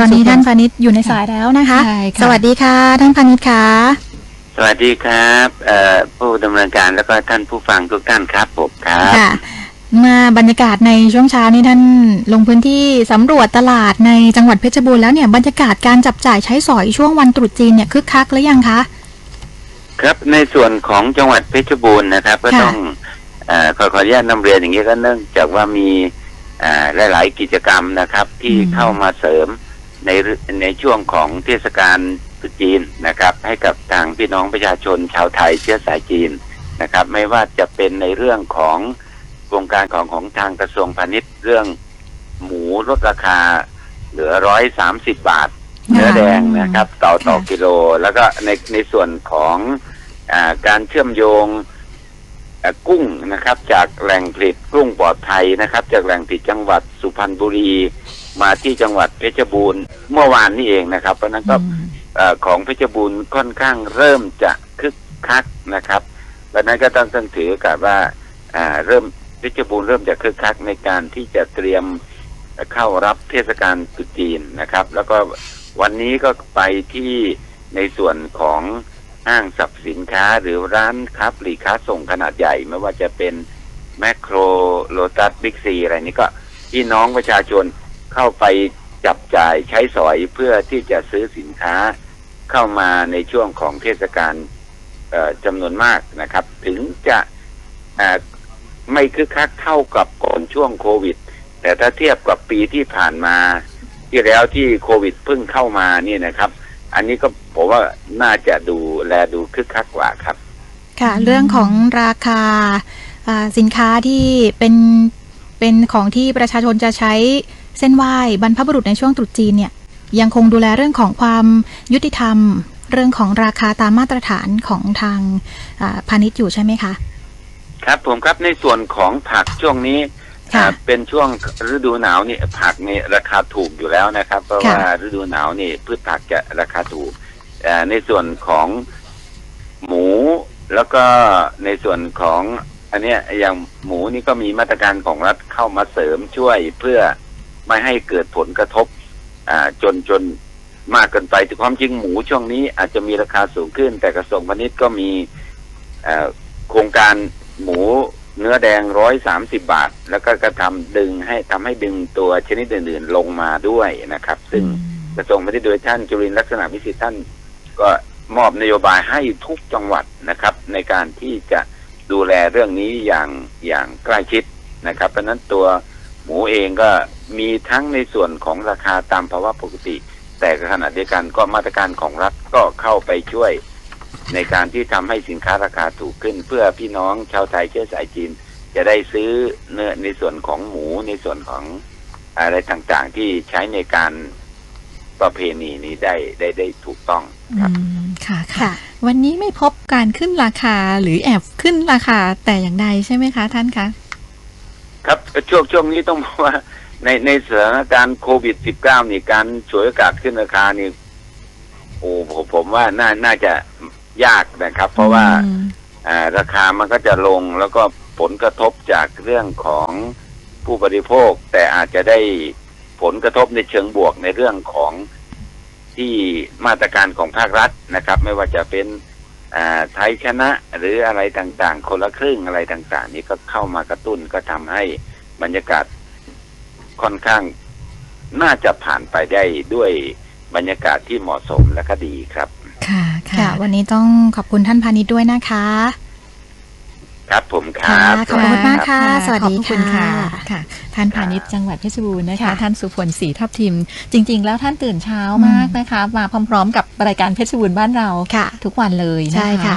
ตอนนี้ท่านสุพพาณิชย์อยู่ในสายแล้วนะคะ ใช่ค่ะ สวัสดีค่ะ ท่านพาณิชย์ค่ะ สวัสดีครับเอ่อผู้ดำเนินการแล้วก็ท่านผู้ฟังทุกท่านครับผมครับ ค่ะเมื่อบรรยากาศในช่วงเช้านี้ท่านลงพื้นที่สำรวจตลาดในจังหวัดเพชรบูรณ์แล้วเนี่ยบรรยากาศการจับจ่ายใช้สอยช่วงวันตรุษจีนเนี่ยคึกคักหรือยังคะ ครับในส่วนของจังหวัดเพชรบูรณ์นะครับ ก็ค่ะ ต้องเออขอขออนุญาตนำเรียนอย่างนี้ก็เนื่องจากว่ามีอ่าหลาย ๆ กิจกรรมนะครับ ที่เข้ามาเสริม ในในช่วงของเทศกาลตรุษจีนนะครับ ให้กับทางพี่น้องประชาชนชาวไทยเชื้อสายจีนนะครับ ไม่ว่าจะเป็นในเรื่องของโครงการของของทางกระทรวงพาณิชย์เรื่องหมูลดราคาเหลือร้อยสามสิบบาทเนื้อแดงนะครับ ต่อต่อกิโล แล้วก็ในในส่วนของอการเชื่อมโยง กุ้งนะครับ จากแหล่งผลิตกุ้งปลอดภัยนะครับ จากแหล่งผลิตจังหวัดสุพรรณบุรี มาที่จังหวัดเพชรบูรณ์เมื่อวานนี้เองนะครับ เพราะฉะนั้นก็อืมเอ่อของเพชรบูรณ์ค่อนข้างเริ่มจะคึกคักนะครับเพราะฉะนั้นก็ต้องต้องถือกับว่าอ่าเริ่มเพชรบูรณ์เริ่มจะคึกคักในการที่จะเตรียมเข้ารับเทศกาลตรุษจีนนะครับ แล้วก็วันนี้ก็ไปที่ในส่วนของ ห้างสรรพสินค้าหรือร้านค้าปลีกค้าส่งขนาดใหญ่ ไม่ว่าจะเป็นแมคโครโลตัสบิ๊กซีอะไรนี้ก็พี่น้องประชาชนเข้าไปจับจ่ายใช้สอยเพื่อที่จะซื้อสินค้าเข้ามาในช่วงของเทศกาลจำนวนมากนะครับ ถึงจะอ่อไม่คึกคักเท่ากับก่อนช่วงโควิด แต่ถ้าเทียบกับปีที่ผ่านมา ที่แล้วที่โควิดเพิ่งเข้ามานี่นะครับ อันนี้ก็ผมว่าน่าจะดูแลดูคึกคักกว่าครับ ค่ะ เรื่องของราคาอ่าสินค้าที่เป็นเป็นของที่ประชาชนจะใช้เส้นไหว้บรรพบุรุษในช่วงตรุษจีนเนี่ย ยังคงดูแลเรื่องของความยุติธรรม เรื่องของราคาตามมาตรฐานของทางอ่าพาณิชย์อยู่ใช่ไหมคะ ครับผมครับในส่วนของผักช่วงนี้ ค่ะอ่าเป็นช่วงฤดูหนาวนี่ผักนี่ราคาถูกอยู่แล้วนะครับ เพราะค่ะว่าฤดูหนาวนี่พืชผักจะราคาถูกอ่าในส่วนของหมูแล้วก็ในส่วนของอันเนี้ยอย่างหมูนี่ก็มีมาตรการของรัฐเข้ามาเสริมช่วยเพื่อไม่ให้เกิดผลกระทบ อ่าจนจนมากเกินไปแต่ความจริงหมูช่วงนี้อาจจะมีราคาสูงขึ้น แต่กระทรวงพาณิชย์ก็มีเอ่อโครงการหมู เนื้อแดงร้อยสามสิบาท แล้วก็กระทำดึงให้ทำให้ดึงตัวชนิดอื่นๆลงมาด้วยนะครับ ซึ่งกระทรวงพาณิชย์โดยท่านจุรินทร์ลักษณะวิสิทธิ์ท่าน ก็มอบนโยบายให้ทุกจังหวัดนะครับ ในการที่จะดูแลเรื่องนี้อย่างอย่างใกล้ชิดนะครับ เพราะฉะนั้นตัวหมูเองก็มีทั้งในส่วนของราคาตามภาวะปกติ แต่ขณะเดียวกันก็มาตรการของรัฐก็เข้าไปช่วย ในการที่ทำให้สินค้าราคาถูกขึ้น เพื่อพี่น้องชาวไทยเชื้อสายจีน จะได้ซื้อเนื้อในส่วนของหมูในส่วนของอะไรต่างๆ ที่ใช้ในการประเพณีนี้ได้ได้ได้ถูกต้องครับอืมค่ะค่ะค่ะ วันนี้ไม่พบการขึ้นราคาหรือแอบขึ้นราคาแต่อย่างใดใช่ไหมคะ ท่านคะครับช่วงช่วงนี้ต้องบอกว่า ในในสถานการณ์โควิด -19 นี่การฉวยโอกาสขึ้นราคานี่โอ้ผมผมว่าน่าน่าจะ ยากนะครับ เพราะว่าอืมอ่าราคามันก็จะลงแล้วก็ผลกระทบจากเรื่องของผู้บริโภค แต่อาจจะได้ผลกระทบในเชิงบวกในเรื่องของที่มาตรการของภาครัฐนะครับ ไม่ว่าจะเป็นอ่าไทยชนะหรืออะไรต่างๆ คนละครึ่งอะไรต่าง ๆ นี่ก็เข้ามากระตุ้นก็ทำให้บรรยากาศค่อนข้างน่าจะผ่านไปได้ด้วยบรรยากาศที่เหมาะสมและก็ดีครับ ค่ะค่ะ ค่ะ วันนี้ต้องขอบคุณท่านพาณิชย์ด้วยนะคะ ครับผมครับขอบคุณมากค่ะ สวัสดีขอบคุณค่ะค่ะ ท่านพาณิชย์จังหวัดเพชรบูรณ์นะคะค่ะท่านสุพลศรีทับทิม จริง ๆ แล้วท่านตื่นเช้ามากนะคะ มาพร้อม ๆ กับรายการเพชรบูรณ์บ้านเราค่ะทุกวันเลยนะคะใช่ค่ะ